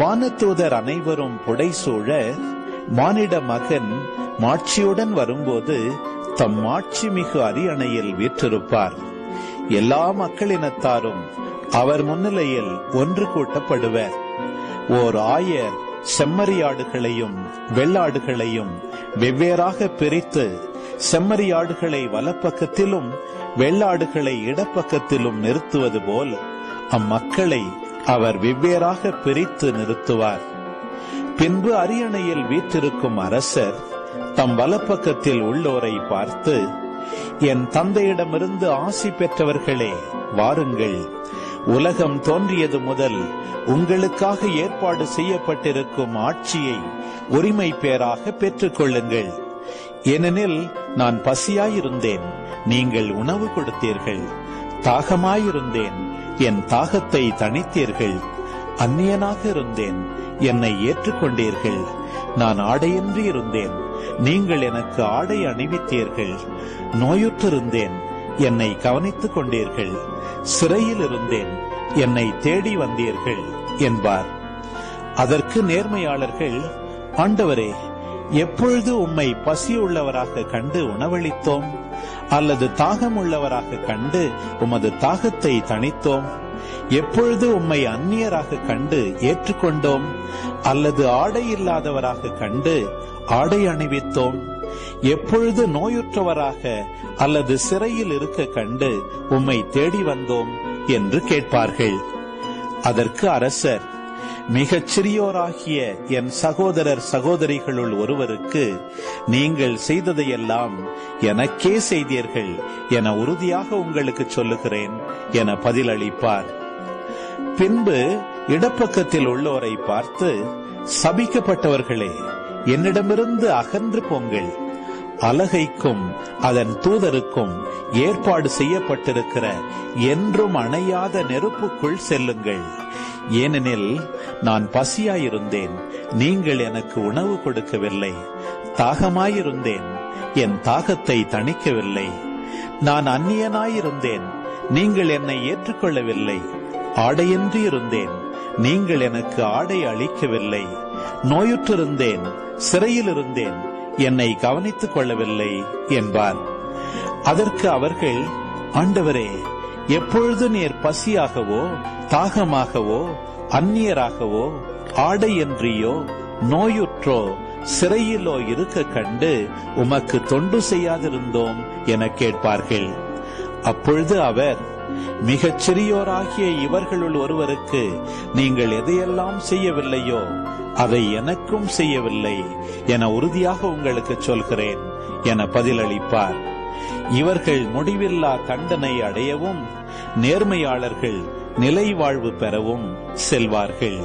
வானதூதர் அனைவரும் புடைசூழ மானிட மகன் மாட்சியுடன் வரும்போது தம் மாட்சி மிகு அரியணையில் வீற்றிருப்பார். எல்லா மக்களினத்தாரும் அவர் முன்னிலையில் ஒன்று கூட்டப்படுவர். ஓர் ஆயர் செம்மறியாடுகளையும் வெள்ளாடுகளையும் வெவ்வேறாக பிரித்து செம்மறியாடுகளை வலப்பக்கத்திலும் வெள்ளாடுகளை இடப்பக்கத்திலும் நிறுத்துவது போல் அம்மக்களை அவர் வெவ்வேறாக பிரித்து நிறுத்துவார். பின்பு அரியணையில் வீற்றிருக்கும் அரசர் தம் வலப்பக்கத்தில் உள்ளோரை பார்த்து என் தந்தையிடமிருந்து ஆசி பெற்றவர்களே வாருங்கள். உலகம் தோன்றியது முதல் உங்களுக்காக ஏற்பாடு செய்யப்பட்டிருக்கும் ஆட்சியை உரிமை பேராக பெற்றுக் கொள்ளுங்கள் ஏனெனில் நான் பசியாயிருந்தேன் நீங்கள் உணவு கொடுத்தீர்கள் தாகமாயிருந்தேன் என் தாகத்தை தணித்தீர்கள். அந்நியனாக இருந்தேன். என்னை ஏற்றுக்கொண்டீர்கள். நான் ஆடையின்றி இருந்தேன். நீங்கள் எனக்கு ஆடை அணிவித்தீர்கள். நோயுற்றிருந்தேன். என்னை கவனித்துக் கொண்டீர்கள். சிறையில் இருந்தேன். என்னை தேடி வந்தீர்கள் என்பார். அதற்கு நேர்மையாளர்கள் ஆண்டவரே எப்பொழுது உம்மை பசியுள்ளவராக கண்டு உணவளித்தோம்? அல்லது தாகம் உள்ளவராக கண்டு உமது தாகத்தை தணித்தோம். எப்பொழுது உம்மை அந்நியராக கண்டு ஏற்றுக்கொண்டோம். அல்லது ஆடை இல்லாதவராக கண்டு ஆடை அணிவித்தோம். எப்பொழுது நோயுற்றவராக அல்லது சிறையில் இருக்க கண்டு உம்மை தேடி வந்தோம் என்று கேட்பார்கள். அதற்கு அரசர் மிகச் சிறியோராகிய என் சகோதரர் சகோதரிகளுள் ஒருவருக்கு நீங்கள் செய்ததையெல்லாம் எனக்கே செய்தீர்கள் என உறுதியாக உங்களுக்கு சொல்லுகிறேன் என பதிலளிப்பார். பின்பு இடப்பக்கத்தில் உள்ளோரை பார்த்து சபிக்கப்பட்டவர்களே என்னிடமிருந்து அகன்று போங்கள். அலகைக்கும் அதன் தூதருக்கும் ஏற்பாடு செய்யப்பட்டிருக்கிற என்றும் அணையாத நெருப்புக்குள் செல்லுங்கள். ஏனெனில் நான் பசியாயிருந்தேன். நீங்கள் எனக்கு உணவு கொடுக்கவில்லை. தாகமாயிருந்தேன். என் தாகத்தை தணிக்கவில்லை. நான் அந்நியனாயிருந்தேன். நீங்கள் என்னை ஏற்றுக்கொள்ளவில்லை. ஆடையின்றி இருந்தேன். நீங்கள் எனக்கு ஆடை அளிக்கவில்லை. நோயுற்றிருந்தேன். சிறையில் இருந்தேன் என்னை கவனித்துக் கொள்ளவில்லை என்பார். அதற்கு அவர்கள் ஆண்டவரே எப்பொழுது நீர் பசியாகவோ தாகமாகவோ அந்நியராகவோ ஆடையின்றியோ நோயுற்றோ சிறையிலோ இருக்க கண்டு உமக்கு தொண்டு செய்யாதிருந்தோம் என கேட்பார்கள். அப்பொழுது அவர் மிகச் சிறியோராகிய இவர்களுள் ஒருவருக்கு நீங்கள் எதையெல்லாம் செய்யவில்லையோ அதை எனக்கும் செய்யவில்லை என உறுதியாக உங்களுக்கு சொல்கிறேன் என பதிலளிப்பார். இவர்கள் முடிவில்லா தண்டனை அடையவும் நேர்மையாளர்கள் நிலை வாழ்வு பெறவும் செல்வார்கள்.